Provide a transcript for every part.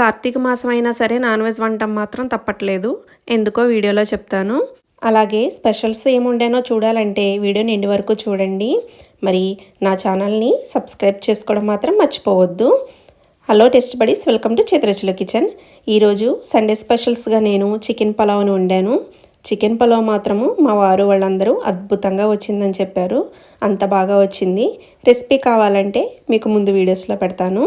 కార్తీక మాసం అయినా సరే నాన్ వెజ్ వంటం మాత్రం తప్పట్లేదు. ఎందుకో వీడియోలో చెప్తాను. అలాగే స్పెషల్స్ ఏముండేనో చూడాలంటే వీడియోని ఎండి వరకు చూడండి. మరి నా ఛానల్ని సబ్స్క్రైబ్ చేసుకోవడం మాత్రం మర్చిపోవద్దు. Hello taste buddies welcome to చిత్రచుల kitchen. ఈరోజు సండే స్పెషల్స్గా నేను చికెన్ పలావ్ని వండాను. చికెన్ పలావ్ మాత్రము మా వారు వాళ్ళందరూ అద్భుతంగా వచ్చిందని చెప్పారు. అంత బాగా వచ్చింది. రెసిపీ కావాలంటే మీకు ముందు వీడియోస్లో పెడతాను.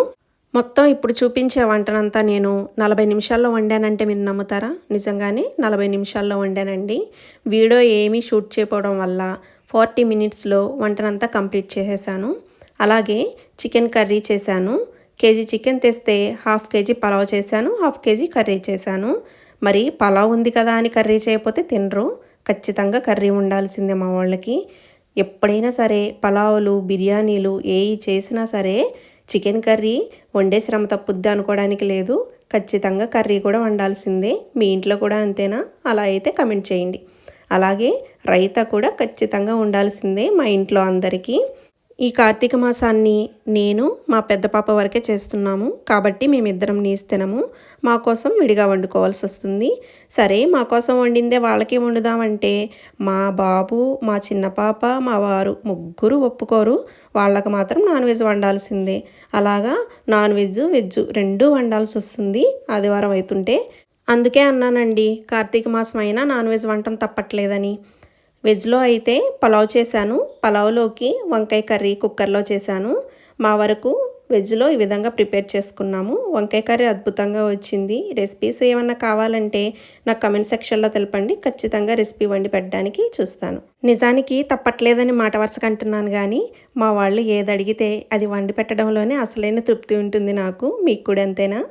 మొత్తం ఇప్పుడు చూపించే వంటనంతా నేను నలభై నిమిషాల్లో వండానంటే మీరు నమ్ముతారా? నిజంగానే నలభై నిమిషాల్లో వండానండి. వీడియో ఏమీ షూట్ చేయకపోవడం వల్ల ఫార్టీ మినిట్స్లో వంటనంతా కంప్లీట్ చేసేసాను. అలాగే చికెన్ కర్రీ చేశాను. కేజీ చికెన్ తెస్తే హాఫ్ కేజీ పలావ్ చేశాను హాఫ్ కేజీ కర్రీ చేశాను. మరి పలావ్ ఉంది కదా అని కర్రీ చేయకపోతే తినరు. ఖచ్చితంగా కర్రీ ఉండాల్సిందే మా వాళ్ళకి. ఎప్పుడైనా సరే పలావులు బిర్యానీలు ఏవి చేసినా సరే చికెన్ కర్రీ వండే శ్రమ తప్పుద్ది అనుకోవడానికి లేదు. ఖచ్చితంగా కర్రీ కూడా వండాల్సిందే. మీ ఇంట్లో కూడా అంతేనా? అలా అయితే కమెంట్ చేయండి. అలాగే రైతా కూడా ఖచ్చితంగా ఉండాల్సిందే మా ఇంట్లో అందరికీ. ఈ కార్తీక మాసాన్ని నేను మా పెద్ద పాప వరకే చేస్తున్నాము. కాబట్టి మేమిద్దరం నీస్ తినము మా కోసం విడిగా వండుకోవాల్సి వస్తుంది. సరే మా కోసం వండిందే వాళ్ళకి వండుదామంటే మా బాబు మా చిన్న పాప మా వారు ముగ్గురు ఒప్పుకోరు. వాళ్ళకి మాత్రం నాన్ వెజ్ వండాల్సిందే. అలాగా నాన్ వెజ్ వెజ్ రెండూ వండాల్సి వస్తుంది ఆదివారం అవుతుంటే అందుకే అన్నానండి కార్తీక మాసం అయినా నాన్ వెజ్ వంటం తప్పట్లేదని. వెజ్లో అయితే పలావ్ చేశాను. పలావ్లోకి వంకాయ కర్రీ కుక్కర్లో చేశాను. మా వరకు వెజ్లో ఈ విధంగా ప్రిపేర్ చేసుకున్నాము. వంకాయ కర్రీ అద్భుతంగా వచ్చింది. రెసిపీస్ ఏమన్నా కావాలంటే నాకు కమెంట్ సెక్షన్లో తెలపండి. ఖచ్చితంగా రెసిపీ వండి పెట్టడానికి చూస్తాను. నిజానికి తప్పట్లేదని మాట వరుసగా అంటున్నాను కానీ మా వాళ్ళు ఏది అడిగితే అది వండి పెట్టడంలోనే అసలైన తృప్తి ఉంటుంది నాకు. మీకు కూడా అంతేనా?